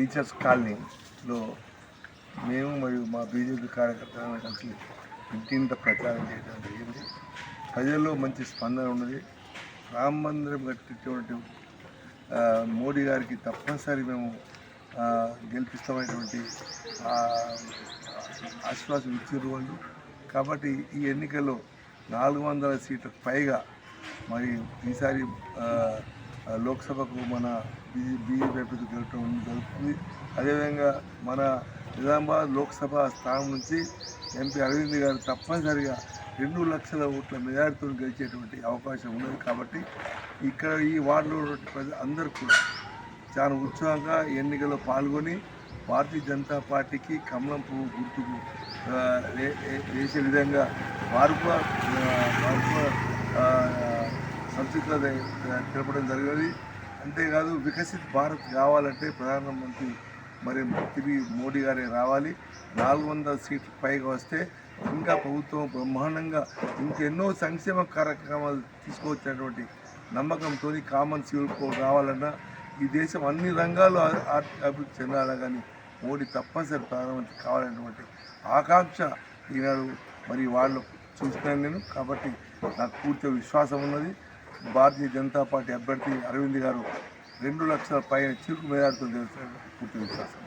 Teachers కాలనీలో మేము మరియు మా బీజేపీ కార్యకర్తలను కలిసి ఇంటింత ప్రచారం చేయడం జరిగింది. ప్రజల్లో మంచి స్పందన ఉన్నది. రామ మందిరం కట్టించేటువంటి మోడీ గారికి తప్పనిసరి మేము గెలిపిస్తామనేటువంటి ఆశ్వాసం ఇచ్చారు వాళ్ళు. కాబట్టి ఈ ఎన్నికల్లో నాలుగు వందల సీట్లకు పైగా మరి ఈసారి లోక్సభకు మన బీజే బీజేపీ అభ్యర్థి జరుగుతుంది. అదేవిధంగా మన నిజామాబాద్ లోక్సభ స్థానం నుంచి ఎంపీ అరవింద్ గారు తప్పనిసరిగా రెండు లక్షల ఓట్ల మెజారిటీతో గెలిచేటువంటి అవకాశం ఉన్నది కాబట్టి ఇక్కడ ఈ వార్డులో ఉన్నటువంటి ప్రజలు అందరూ కూడా చాలా ఉత్సాహంగా ఎన్నికల్లో పాల్గొని భారతీయ జనతా పార్టీకి కమలం పువ్వు గుర్తుకు వేసే విధంగా వారు కూడా సంసిద్ధత తెలపడం జరిగింది. అంతేకాదు వికసిత్ భారత్ కావాలంటే ప్రధానమంత్రి మరి తిరిగి మోడీ గారే రావాలి. నాలుగు వందల సీట్లు పైగా వస్తే ఇంకా ప్రభుత్వం బ్రహ్మాండంగా ఇంకెన్నో సంక్షేమ కార్యక్రమాలు తీసుకొచ్చినటువంటి నమ్మకంతో కామన్ సివిల్ కోడ్ రావాలన్నా ఈ దేశం అన్ని రంగాల్లో అభివృద్ధి చెందాలా కానీ మోడీ తప్పనిసరి ప్రధానమంత్రి కావాలనేటువంటి ఆకాంక్ష ఈనాడు మరి వాళ్ళు చూస్తున్నాను నేను. కాబట్టి నాకు పూర్తి విశ్వాసం ఉన్నది. భారతీయ జనతా పార్టీ అభ్యర్థి అరవింద్ గారు రెండు లక్షల పైన చిరుకు మేధాడుతూ పూర్తి విశ్వాసం.